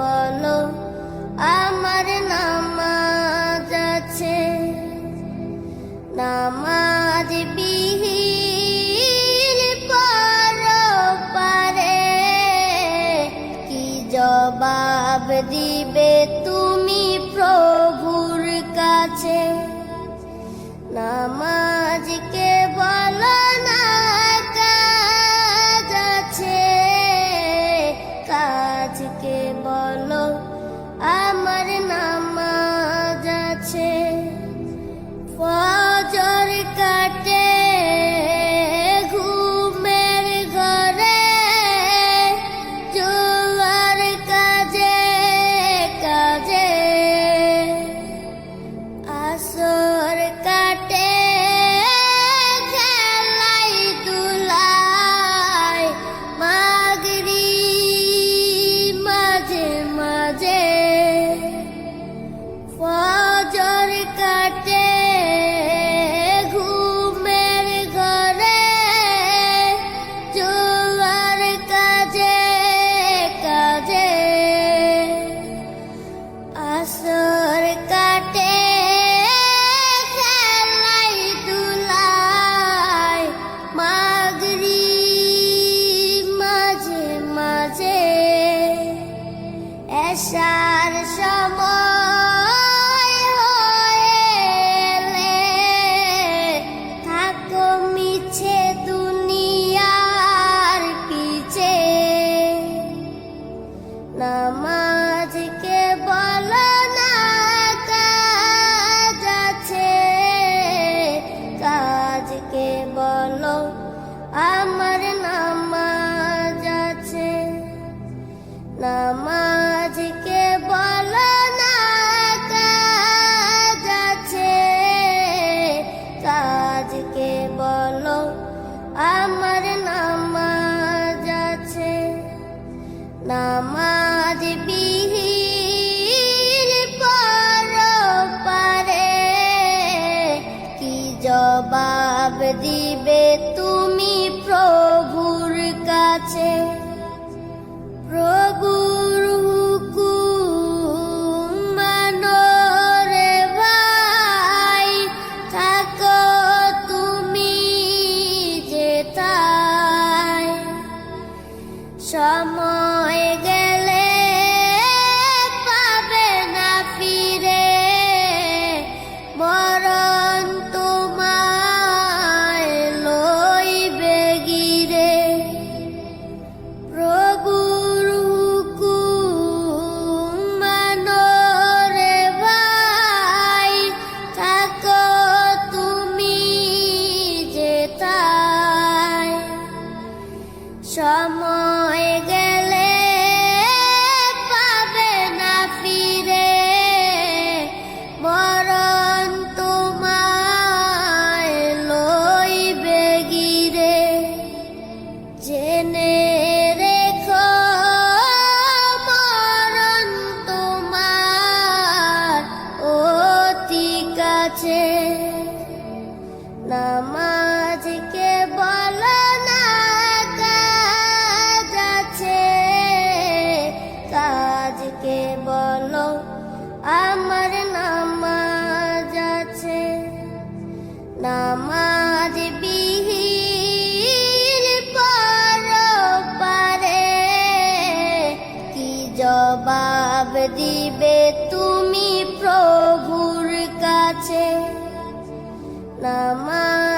বলো আমার নামাজ আছে। নামাজ বিহীন পারে কি জবাব দিয়ে কাটে নামাজ বিহীন কি জবাব দিবে তুমি প্রভুর কাছে? প্রভুর হুকুম ভাই, থাক তুমি যেথায় সময় জবাব দিবে তুমি প্রভুর কাছে। নামা